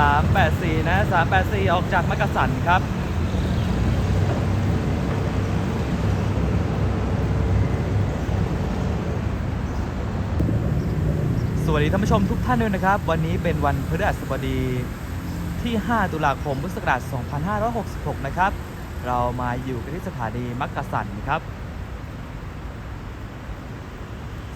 384 นะ 384 ออกจากมักกะสันครับ สวัสดีท่านผู้ชมทุกท่านด้วยนะครับ วันนี้เป็นวันพฤหัสบดีที่ 5 ตุลาคม พุทธศักราช 2566 นะครับ เรามาอยู่กันที่สถานีมักกะสันครับ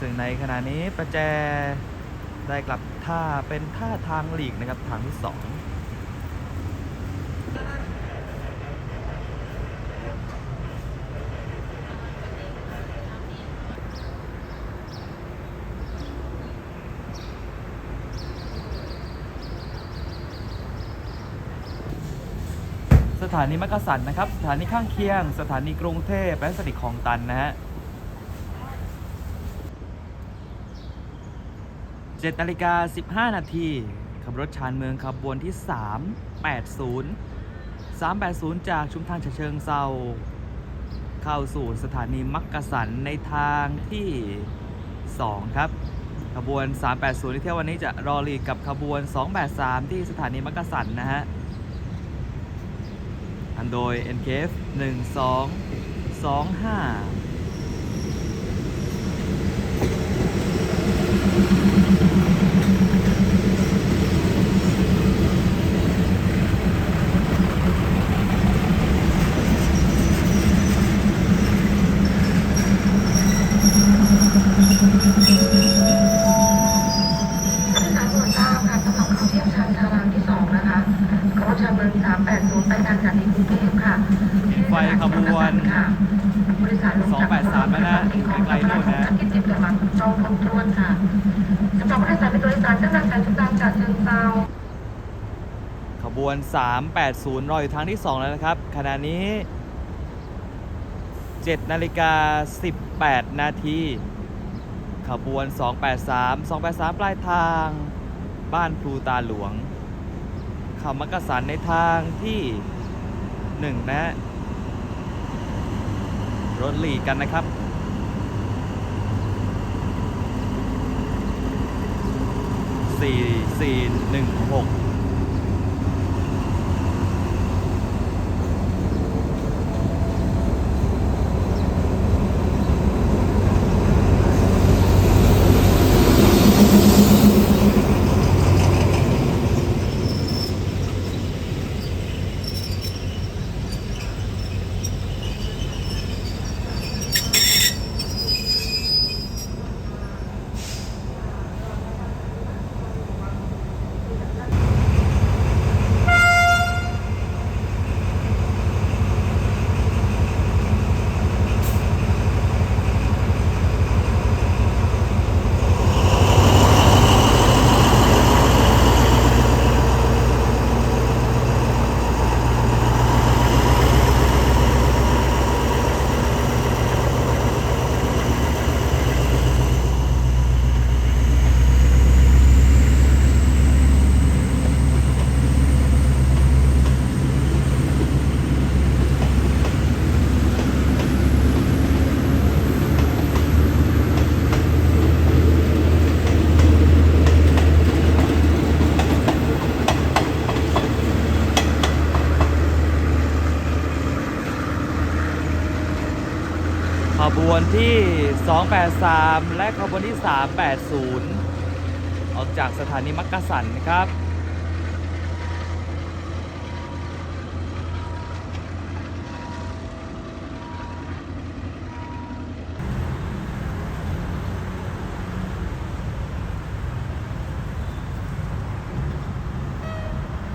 ซึ่งในขณะนี้ประแจได้กลับ ท่าเป็นท่าทางหลีกนะครับทางที่2สถานีมักกะสันนะครับ สถานีข้างเคียง สถานีกรุงเทพและสถานีคลองตันนะฮะ 7นาฬิกา15 นาทีขับรถชานเมืองขบวนที่ 380 380 จากชุมทางฉะเชิงเซาเข้าสู่สถานีมักกะสันในทางที่ 2 ครับ ขบวน 380 ที่เที่ยววันนี้จะรอลีกกับขบวน 283 ที่สถานีมักกะสันนะฮะ อันโดย NKF 1 2 2 5 ผู้โดยสารโปรดทราบค่ะสำหรับเข้าเทียบชานชาลามที่สองนะคะรถชานเมือง380 ไปทางสถานีกรุง เทพค่ะไฟขบวนค่ะผู้โดยสารลงจากรถ283 แล้วนะที่ของไกลๆโน่นนะกิจเจ็บตัวมันจองครบถ้วนค่ะสำหรับผู้โดยสารเป็นตัวโดยสารเจ้าหน้าที่ชุมทางจากเชิงเซาขบวน 380 รออยู่ทางที่ 2 แล้วนะครับ ขณะนี้ 7 นาฬิกา 18 นาที ขบวน 283 283 ปลายทาง บ้านพลูตาหลวงเข่ามักกะสันในทางที่ 1นะฮะรถหลีกกันนะครับ 4 4 1 6 บวนที่ 283 และขบวนที่ 380 ออกจากสถานีมักกะสันครับ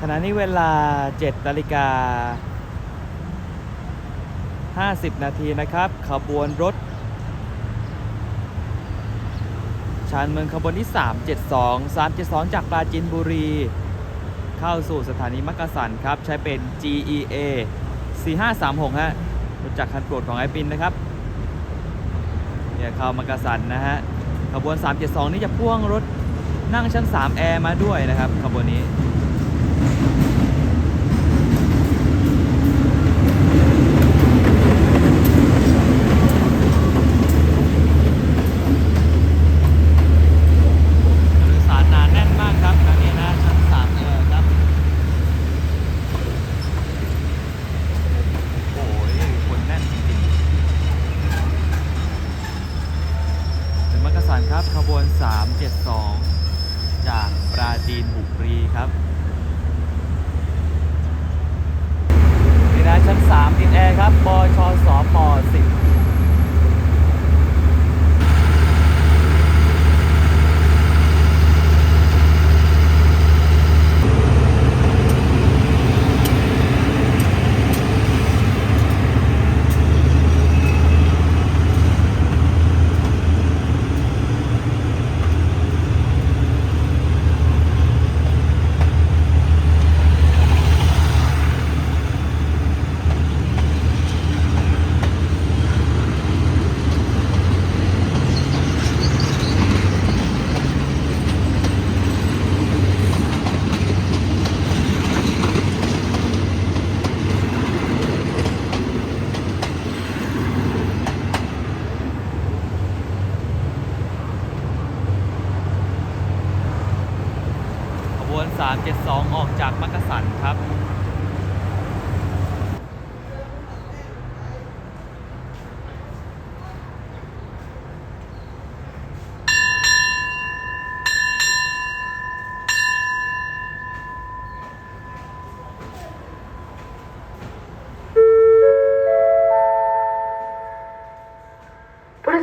ขณะนี้เวลา 7 นาฬิกา 50 นาทีนะครับขบวนรถ ชานเมืองขบวนที่ 372 372 จากปราจีนบุรี เข้าสู่สถานีมักกะสันครับ ใช้เป็น GEA 4536 ฮะรถจักรคันโปรดของไอปินนะครับเนี่ยเข้ามักกะสันนะฮะขบวน 372 นี่จะพ่วงรถนั่งชั้น 3 แอร์มาด้วยนะครับขบวนนี้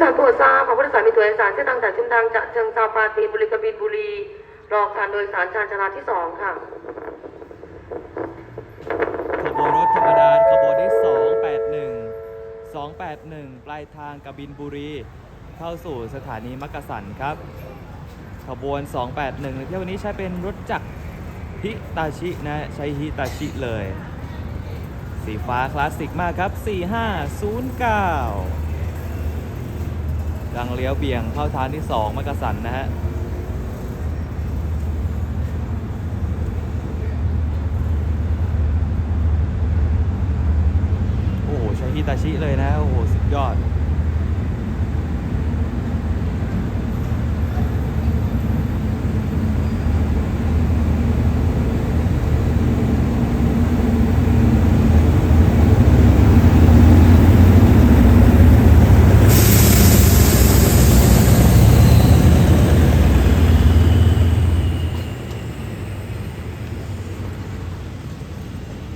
สารโปรดทราบของผู้โดยสารมีตัวโดยสารเส้นทางจากชุมทางจะเชิงซาปาจีนบุรีกบินบุรี รอการโดยสารชานชาลาที่สองค่ะ ขบวนรถธรรมดาขบวนที่ 281 281 ปลายทางกบินบุรี เข้าสู่สถานีมักกะสันครับ ขบวน 281ในเที่ยวนี้ใช้เป็นรถจักรฮิตาชินะ ใช้ฮิตาชิเลย สีฟ้าคลาสสิกมากครับ 4509 ดังเลี้ยวเบี่ยงเข้าทางที่2มักกะสันนะฮะโอ้โหใช้ฮิตาชิเลยนะโอ้โหสุดยอด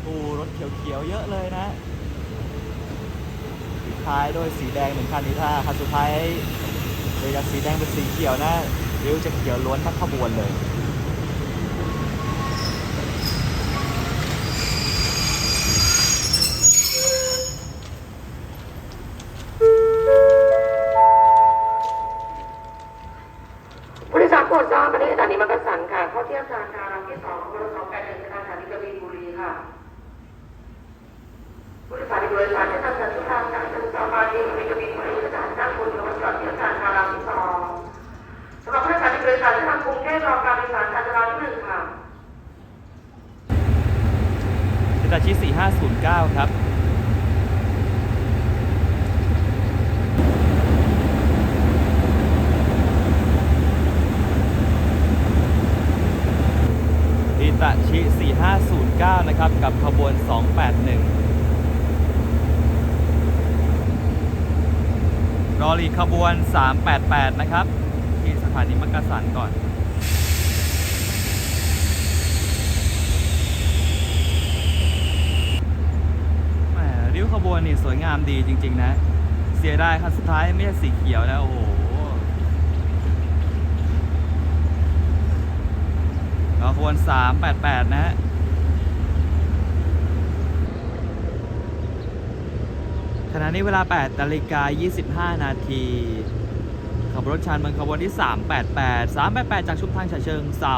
โอ้รถเขียวๆ เยอะเลยนะ ปิดท้ายด้วยสีแดงหนึ่งคันนี้ถ้าคันสุด ท้ายโดยจากสีแดงเป็นสีเขียวนะริ้วจะเขียวล้วนทั้งขบวนเลยผู้โดยสารโปรดทราบมาที่สถานีมักกะสันค่ะเข้าเทียบชานชาลาที่สองของรถสองแปดหนึ่งสถานีกบินบุรีผู้โดยสารมีตัวโดยสารเส้นทางจากชุมทางจากเชิงเซาปราจีนบุรีกบินบุรถจอดเทียบชานชาลาที่สองสำหรับผู้ โดยสารมีตัวโดยสารเส้นทางกรุงเทพรอการโดยสารชานชาลาที่หนึ่งค่ะฮิตาชิ4509 ครับฮิตาชิ 4509 นะครับ กับขบวน 281รอรีขบวน 388 นะครับ สถานีมักกะสันก่อนแหมริ้วขบวนนี่สวยงามดีจริง ๆ นะ เสียดายคันสุดท้ายไม่ใช่สีเขียวนะโอ้โหขบวน 388 นะฮะขณะนี้เวลา 8นาฬิกา25 นาที ขับรถชานเมืองขบวนที่ 388 388 จากชุมทางฉะเชิงเซา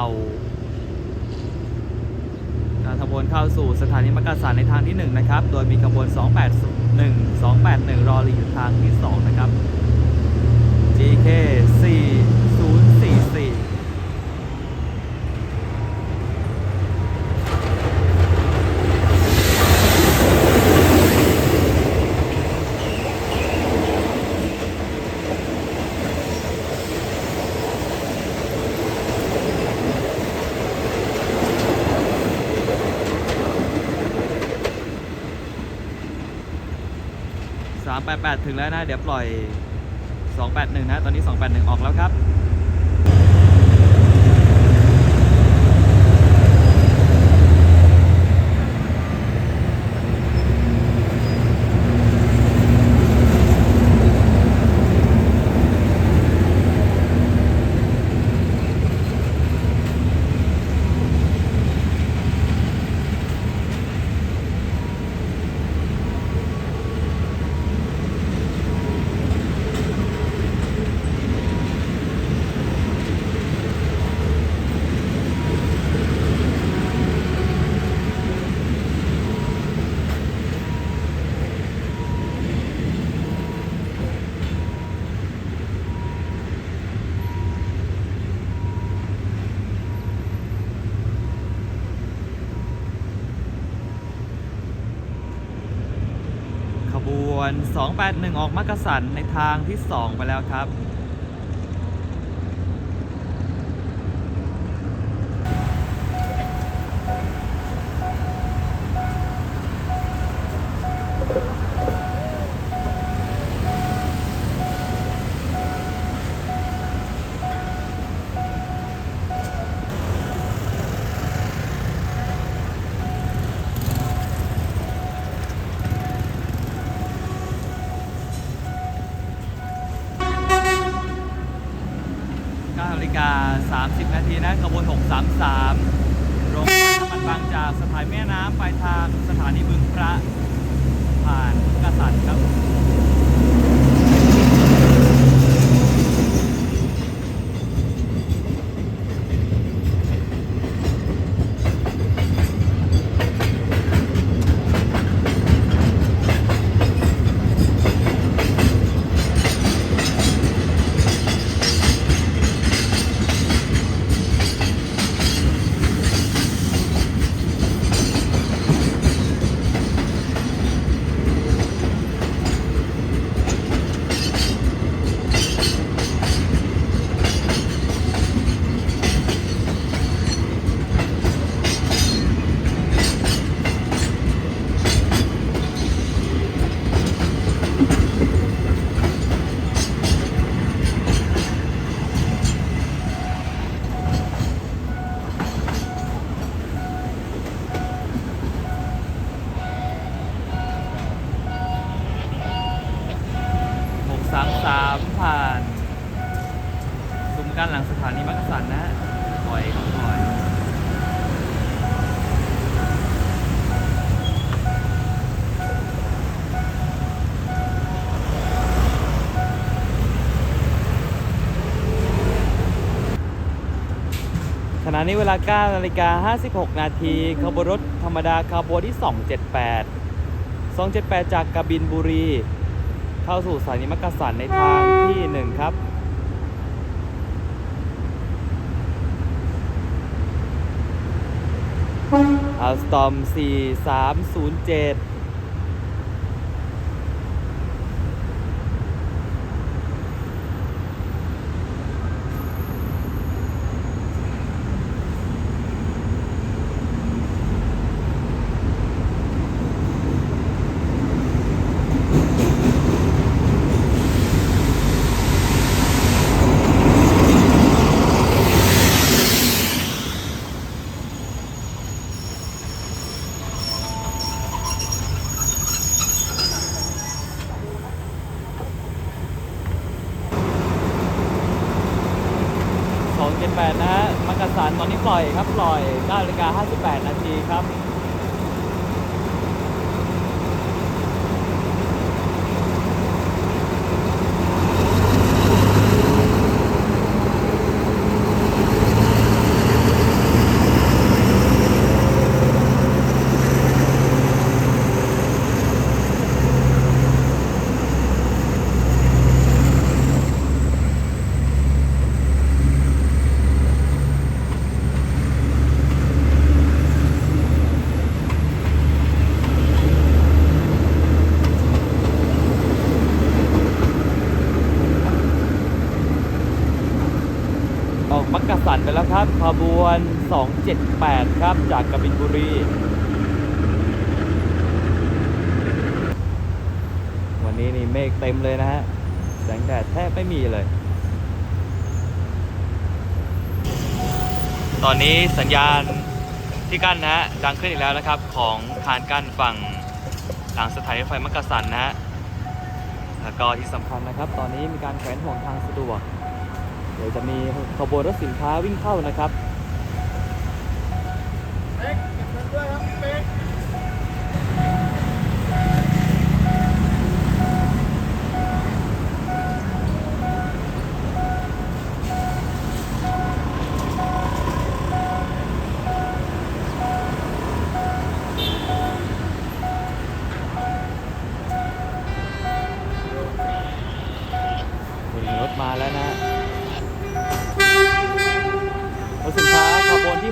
การขบวนเข้าสู่สถานีมักกะสันในทางที่ 1 นะครับ โดยมีขบวน 281 281 รอรีอยู่ทางที่ 2 นะครับ GK 4 388 ถึงแล้วนะ เดี๋ยวปล่อย 281 นะ ตอนนี้ 281 ออกแล้วครับ ขบวน 281 ออกมักกะสันในทางที่ 2 ไปแล้วครับ นะขบวน 633 โรงพยาบาลน้ำมันบางจากสถานแม่น้ำปลายทางสถานีบึงพระผ่านกระสันครับ 633 ผ่านซุ้มกั้นหลังสถานีมักกะสันนะปล่อยครับปล่อย ข ณะนี้เวลา9นาฬิกา56 นาทีขบวนรถธรรมดาขบวนที่ 278 278 จากกบินบุรี เข้าสู่สถานีมักกะสันในทางที่ 1 ครับอัลสตอม 4307 278 นะฮะ มักกะสัน ตอนนี้ปล่อยครับปล่อย9นาฬิกา58 นาทีครับ ออกมักกะสันไปแล้วครับ ขบวน 278 ครับ จากกบินบุรี วันนี้นี่เมฆเต็มเลยนะฮะ แสงแดดแทบไม่มีเลย ตอนนี้สัญญาณที่กั้นนะฮะ ดังขึ้นอีกแล้วนะครับ ของคานกั้นฝั่งหลังสถานีรถไฟมักกะสันนะฮะ แล้วก็ที่สำคัญนะครับ ตอนนี้มีการแขวนห่วงทางสะดวกเดี๋ยวจะมีขบวนรถสินค้าวิ่งเข้านะครับ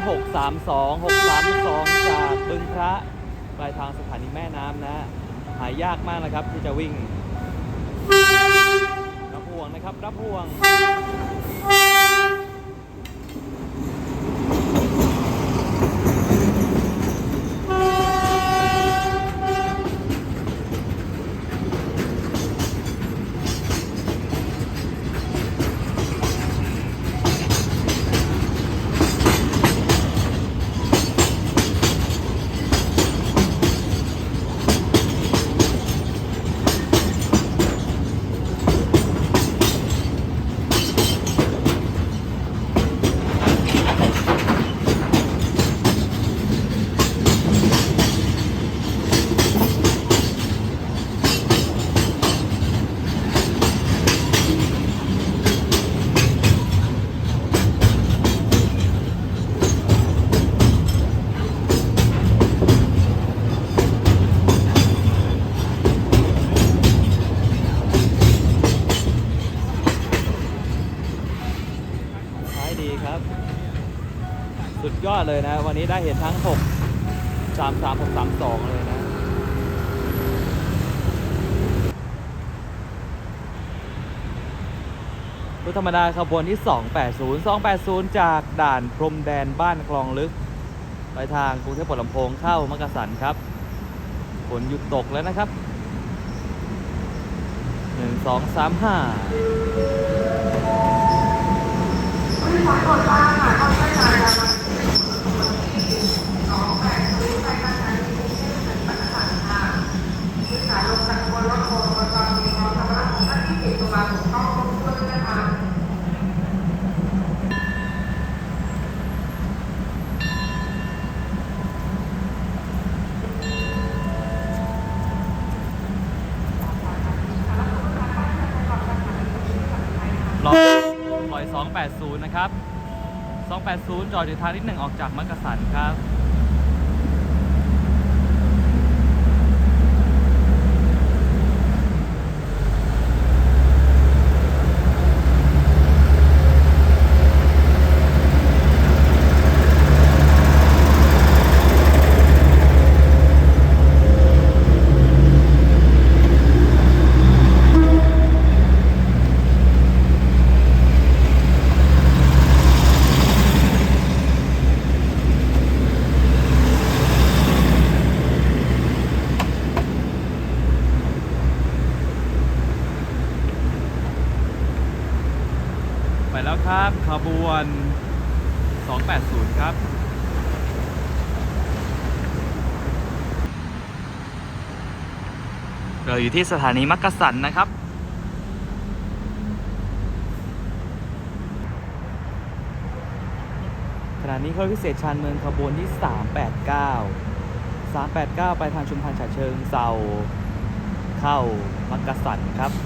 632 632 จากบึงพระปลายทางสถานีแม่น้ำนะ หายากมากนะครับที่จะวิ่ง รับห่วงนะครับ รับห่วงุดยอดเลยนะ วันนี้ได้เห็นทั้ง 6 3 3 6 3 2 เลยนะ รถธรรมดาขบวนที่ 280 280 จากด่านพรมแดนบ้านคลองลึก ไปทางกรุงเทพปลำโพงเข้ามักกะสันครับฝนหยุดตกแล้วนะครับ 1 2 3 5 รอยรอย280 นะ ครับ 280จอดอยู่ทางที่ 1 ออกจากมักกะสันครับ ไปแล้วครับ ขบวน 280 ครับ เรา อยู่ที่สถานีมักกะสันนะครับ ขณะนี้เขาพิเศษชานเมืองขบวนที่ 389 389 ไปทางชุมพรฉะเชิงเซาเข้ามักกะสันครับ 1110